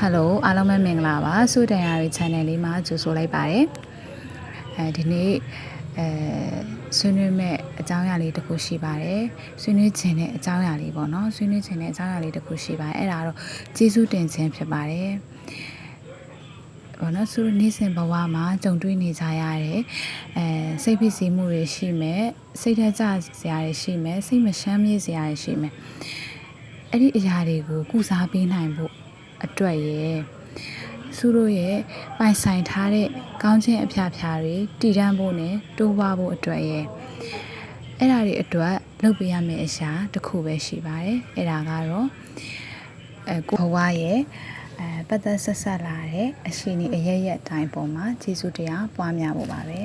ဟယ်လိုအားလုံးပဲမင်္ဂလာပါစုတန်ရရဲ့ channel လေးမှာကြိုဆိုလိုက်ပါတယ်အဲဒီနေ့အဲဆွေးနွေးမဲ့အကြောင်းအရာလေးတစ်ခုရှိပါတယ်ဆွေးနွေးခြင်းတဲ့အကြောင်းအရာလေးပေါ့နော်ဆွေးနွေးခြင်းတဲ့အကြောင်းအရာလေးတစ်ခုရှိပါတယ်အဲ့ဒါတော့ကျေးဇူးတင်ခြင်းဖြစ်ပါတယ်ဘောနော်သူနေ့စဉ်ဘဝမှာကြုံတွေ့နေကြရတဲ့အဲစိတ်ဖိစီးမှုတွေရှိမယ်စိတ်ထကြစရာတွေရှိမယ်စိတ်မရှမ်းမြေ့စရာတွေရှိမယ်အဲ့ဒီအရာတွေကိုကုစားပေးနိုင်ဖို့ အတွက်ရဲ့သူတို့ရဲ့ပိုင်ဆိုင်ထားတဲ့ကောင်းခြင်းအဖျားဖျားတွေတည်တံ့ဖို့နဲ့တိုးပွားဖို့အတွက်ရဲ့အဲ့ဒါတွေအတွက်လုပ်ပေးရမယ့်အရာတစ်ခုပဲရှိပါတယ်အဲ့ဒါကတော့အဲကိုဘဝရဲ့အဲပတ်သက်ဆက်ဆက်လာတဲ့အရှိန်အရရက်အတိုင်းပေါ်မှာကျေးဇူးတရားပွားများဖို့ပါပဲ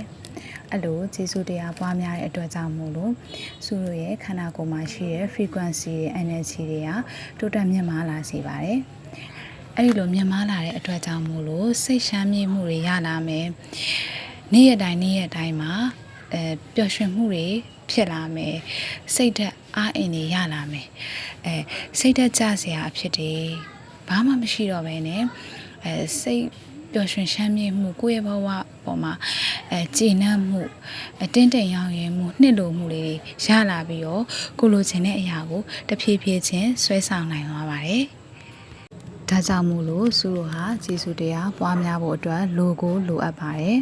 အဲ့လိုကျေးဇူးတရားပွားများတဲ့အတွက်ကြောင့်မို့လို့သူတို့ရဲ့ခန္ဓာကိုယ်မှာရှိတဲ့ frequency တွေ energy တွေကတိုးတက်မြင့်မားလာစေပါတယ် အဲ့ဒီလိုမြင့်မားလာတဲ့အတွက်ကြောင့်မို့လို့စိတ်ရှမ်းမြေ့မှုတွေရလာမယ်နေ့ရက်တိုင်းနေ့ရက်တိုင်းမှာအဲပျော်ရွှင်မှုတွေဖြစ်လာမယ်စိတ်ဓာတ်အားအင်တွေရလာမယ်အဲစိတ်ဓာတ်ကြစရာအဖြစ်တွေဘာမှမရှိတော့ဘဲနဲ့အဲစိတ်ပျော်ရွှင်ရှမ်းမြေ့မှုကိုယ့်ရဲ့ဘဝပေါ်မှာအဲကျေနပ်မှုအတင်းတိမ်ရောက်ရင်မှုနှစ်လိုမှုတွေရလာပြီးတော့ကိုလိုချင်တဲ့အရာကိုတဖြည်းဖြည်းချင်းဆွဲဆောင်နိုင်သွားပါတယ် ဒါကြောင့်မို့လို့စုတို့ဟာဂျေစုတရားပွားများဖို့အတွက်လိုကိုလိုအပ်ပါတယ်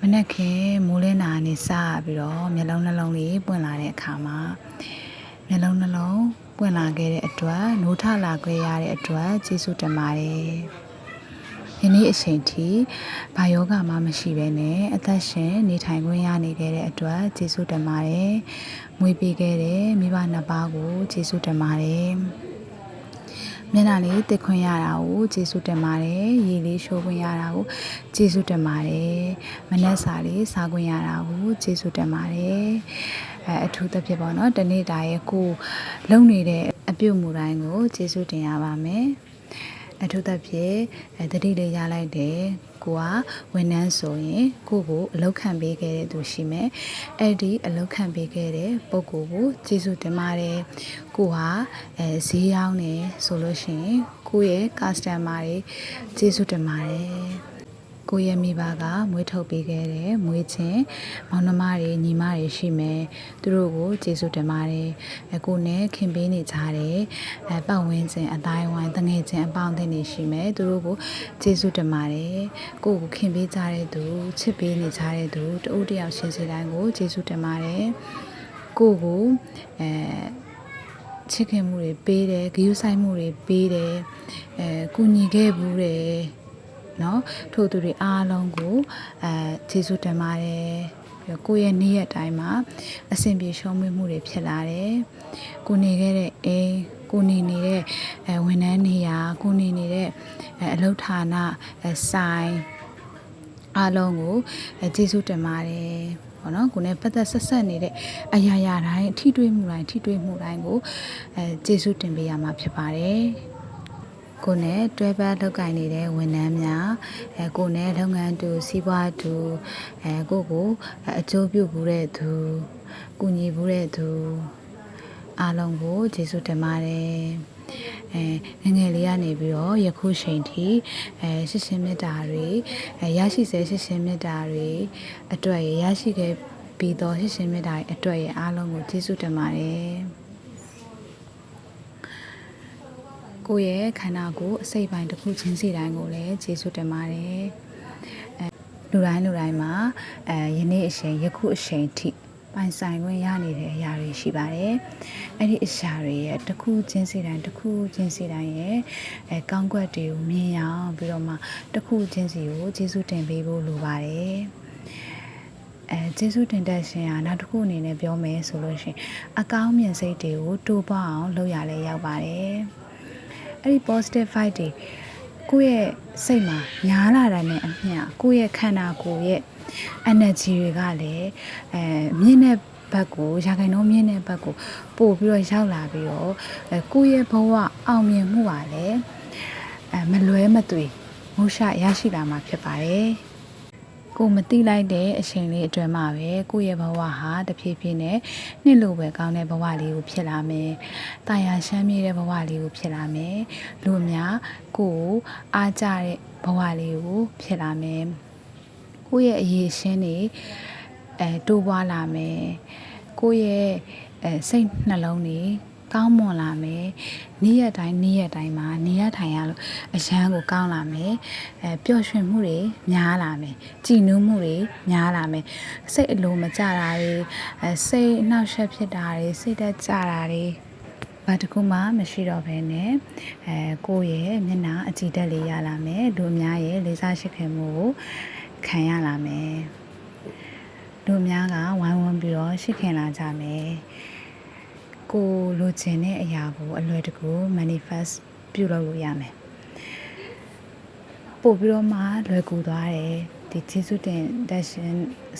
မနေ့ကမိုးလင်းတာနေစပြီးတော့မျက်လုံးနှလုံးလေးပွင့်လာတဲ့အခါမှာမျက်လုံးနှလုံးပွင့်လာခဲ့တဲ့အတွက်နိုးထလာခဲ့ရတဲ့အတွက်ကျေးဇူးတင်ပါတယ်ယနေ့အချိန်ထိဘာယောဂမှမရှိဘဲနဲ့အသက်ရှင်နေထိုင်ခွင့်ရနေခဲ့တဲ့အတွက်ကျေးဇူးတင်ပါတယ်မွေးပေးခဲ့တဲ့မိဘနှစ်ပါးကိုကျေးဇူးတင်ပါတယ် မျက်နှာလေးတစ်ခွင့်ရတာကိုကျေးဇူးတင်ပါတယ်ရေလေးရှိုးခွင့်ရတာကိုကျေးဇူးတင်ပါတယ်မနက်စာလေးစားခွင့်ရတာကိုကျေးဇူးတင်ပါတယ်အဲအထူးသဖြင့်ပေါ့နော်တနေ့တာရဲ့ကိုလုံနေတဲ့အပြုတ်မှုတိုင်းကိုကျေးဇူးတင်ရပါမယ် အထူးသဖြင့်အဲတတိလေးရလိုက်တယ်ကိုကဝန်ထမ်းဆိုရင်ကိုကိုအလောက်ခံပေးခဲ့တဲ့သူရှိမယ်အဲ့ဒီအလောက်ခံပေးခဲ့တဲ့ပုံကိုကိုကျေးဇူးတင်ပါတယ်ကိုဟာအဲဈေးရောင်းနေဆိုလို့ရှိရင်ကိုရဲ့ customer တွေကျေးဇူးတင်ပါတယ် ကိုရဲ့မိဘကမွေးထုတ်ပေးခဲ့တဲ့မွေးချင်းမောင်နှမတွေညီမတွေရှိမယ်သူတို့ကိုကျေးဇူးတင်ပါတယ်အကိုနဲ့ခင်ပေးနေကြတဲ့အဲပတ်ဝန်းကျင်အတိုင်းဝိုင်းတငယ်ချင်းအပေါင်းအသင်းတွေရှိမယ်သူတို့ကိုကျေးဇူးတင်ပါတယ်ကိုကိုခင်ပေးကြတဲ့သူချစ်ပေးနေကြတဲ့သူတဦးတယောက်ရှင်စီတိုင်းကိုကျေးဇူးတင်ပါတယ်ကိုကိုအဲချစ်ခင်မှုတွေပေးတယ်ဂရုစိုက်မှုတွေပေးတယ်အဲကူညီခဲ့ဘူးတယ် เนาะထို့သူတွေအားလုံးကိုအဲကျေးဇူးတင်ပါတယ်ပြီးတော့ကိုယ့်ရဲ့နေ့ရက်တိုင်းမှာအဆင်ပြေရှုံးမွေးမှုတွေဖြစ်လာတယ်ကိုနေခဲ့တဲ့အိမ်ကိုနေနေတဲ့အဲဝန်ထမ်းနေရာကိုနေနေတဲ့အအလုပ်ဌာနအဲဆိုင်အားလုံးကိုအဲကျေးဇူးတင်ပါတယ်ပေါ့နော်ကိုနဲ့ပတ်သက်ဆက်ဆက်နေတဲ့အရာရာတိုင်းထိတွေ့မှုတိုင်းထိတွေ့မှုတိုင်းကိုအဲကျေးဇူးတင်ပေးရမှာဖြစ်ပါတယ် ကိုနဲ့တွဲပတ်လုပ်ကိုင်နေတဲ့ဝန်ထမ်းများအဲကိုနဲ့လုပ်ငန်းတူစီးပွားတူအဲကိုကိုအကျိုးပြုဘူးတဲ့သူကုညီဘူးတဲ့သူအားလုံးကိုကျေးဇူးတင်ပါတယ်အဲငငယ်လေးကနေပြီးတော့ယခုချိန်ထိအဲရှစ်ရှင်မေတ္တာတွေအဲရရှိစေရှစ်ရှင်မေတ္တာတွေအတွက်ရရှိခဲ့ပြီးတော့ရှစ်ရှင်မေတ္တာတွေအတွက်ရအားလုံးကိုကျေးဇူးတင်ပါတယ် ကိုယ့်ရဲ့ခန္ဓာကိုယ်အစိတ်ပိုင်းတစ်ခုချင်းစီတိုင်းကိုလည်းကျေးဇူးတင်ပါတယ်အဲလူတိုင်းလူတိုင်းမှာအဲယနေ့အချိန်ယခုအချိန်ထိပိုင်ဆိုင်ခွင့်ရနေတဲ့အရာတွေရှိပါတယ်။အဲ့ဒီအရာတွေရဲ့တစ်ခုချင်းစီတိုင်းတစ်ခုချင်းစီတိုင်းရဲ့အဲကောင်းကွက်တွေကိုမြင်အောင်ပြီးတော့မှတစ်ခုချင်းစီကိုကျေးဇူးတင်ပေးဖို့လိုပါတယ်။အဲကျေးဇူးတင်တဲ့ရှင်ဟာနောက်တစ်ခုအနေနဲ့ပြောမယ်ဆိုလို့ရှိရင်အကောင်းမြင်စိတ်တွေကိုတိုးပွားအောင်လုပ်ရလဲရောက်ပါတယ်။ အဲ့ဒီ positive vibe တွေကိုယ့်ရဲ့စိတ်မှာညားလာတာနဲ့အမျှကိုယ့်ရဲ့ခန္ဓာကိုယ်ရဲ့ energy တွေကလည်းအဲမြင့်တဲ့ဘက်ကိုရာခိုင်နှုန်းမြင့်တဲ့ဘက်ကိုပို့ပြီးတော့ရောက်လာပြီးတော့အဲကိုယ့်ရဲ့ဘဝအောင်မြင်မှုပါလေအဲမလွဲမသွေမုရှရရှိလာမှာဖြစ်ပါတယ် ကိုမတိလိုက်တဲ့အချိန်လေးအတွင်းမှာပဲကိုယ့်ရဲ့ဘဝဟာတဖြည်းဖြည်းနဲ့နှစ်လိုပဲကောင်းတဲ့ဘဝလေးကိုဖြစ်လာမယ်။တာယာရှမ်းမြေတဲ့ဘဝလေးကိုဖြစ်လာမယ်။လူအများကိုယ်ကိုအားကြတဲ့ဘဝလေးကိုဖြစ်လာမယ်။ကိုယ့်ရဲ့အရေးရှင်းတွေအဲတိုးပွားလာမယ်။ကိုယ့်ရဲ့အဲစိတ်နှလုံးတွေ ကောင်းမွန်လာမယ်။နေ့ရက်တိုင်းနေ့ရက်တိုင်းမှာနေရထိုင်ရလို့အရန်ကိုကောင်းလာမယ်။အဲပျော်ရွှင်မှုတွေများလာမယ်။ကြည်နူးမှုတွေများလာမယ်။စိတ်အလိုမကြတာတွေအဲစိတ်အနှောက်အယှက်ဖြစ်တာတွေစိတ်သက်ကြတာတွေဘာတစ်ခုမှမရှိတော့ဘဲနဲ့အဲကိုယ့်ရဲ့မျက်နှာအကြည်တက်လေးရလာမယ်။လူအများရဲ့လေးစားရှိခင်မှုကိုခံရလာမယ်။လူအများကဝိုင်းဝန်းပြီးတော့ရှိခင်လာကြမယ်။ ကိုလိုချင်တဲ့အရာကိုအလွယ်တကူ manifest ပြုလုပ်လို့ရမယ်ပို့ပြီးတော့မှလွယ်ကူသွားတယ်ဒီကျေးဇူးတင်တက်ရှင်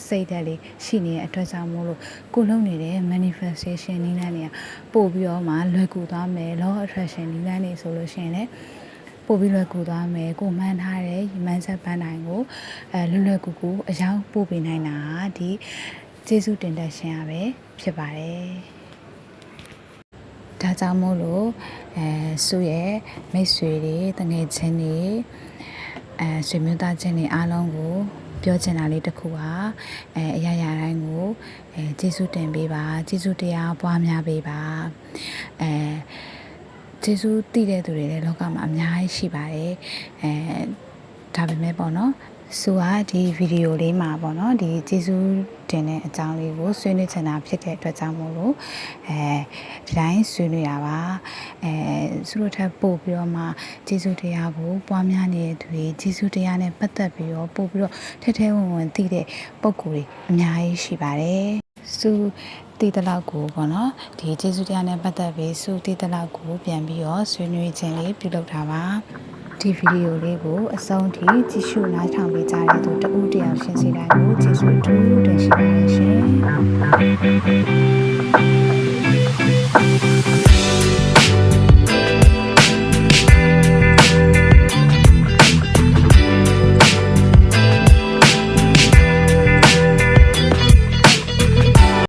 စိတ်ဓာတ်လေးရှိနေတဲ့အတွက်ကြောင့်မို့လို့ကိုလုံးနေတဲ့ manifestation နည်းလမ်းတွေကပို့ပြီးတော့မှလွယ်ကူသွားမယ် law of attraction နည်းလမ်းတွေဆိုလို့ရှိရင်လည်းပို့ပြီးလွယ်ကူသွားမယ်ကိုမှန်းထားတဲ့ရည်မှန်းချက်ပန်းတိုင်းကိုအဲလွယ်လွယ်ကူကူအရောက်ပို့ပေးနိုင်တာဒီကျေးဇူးတင်တက်ရှင်ရပဲဖြစ်ပါတယ် ဒါကြောင့်မို့လို့အဲစုရဲ့မိတ်ဆွေတွေတငယ်ချင်းတွေအဲဆွေမျိုးသားချင်းတွေအားလုံးကိုပြောချင်တာလေးတစ်ခုပါအဲအရာရာတိုင်းကိုအဲကျေးဇူးတင်ပေးပါကျေးဇူးတရားပွားများပေးပါအဲကျေးဇူးတည်တဲ့သူတွေလည်းလောကမှာအများကြီးရှိပါတယ်အဲဒါပေမဲ့ပေါ့နော် ဆိုကဒီဗီဒီယိုလေးမှာပေါ့နော်ဒီကျေးဇူးတင်တဲ့အကြောင်းလေးကိုဆွေးနွေးချင်တာဖြစ်တဲ့အတွက်ကြောင့်မို့လို့အဲဒီတိုင်းဆွေးနွေးရပါအဲသူတို့ထပ်ပို့ပြီးတော့မှကျေးဇူးတရားကိုပွားများနေတဲ့သူတွေကျေးဇူးတရားနဲ့ပတ်သက်ပြီးတော့ပို့ပြီးတော့ထဲထဲဝင်ဝင်သိတဲ့ပုံကိုယ်တွေအများကြီးရှိပါတယ်သူတည်တလောက်ကိုပေါ့နော်ဒီကျေးဇူးတရားနဲ့ပတ်သက်ပြီးစုတည်တလောက်ကိုပြန်ပြီးတော့ဆွေးနွေးခြင်းလေးပြုလုပ်တာပါ ဒီဗီဒီယိုလေးကိုအဆုံးထိကြည့်ရှုနားထောင်ပေးကြတဲ့သူတဦးတယောက်ရှင်းစီတိုင်းကိုကျေးဇူးအထူးတင်ရှိပါတယ်ရှင်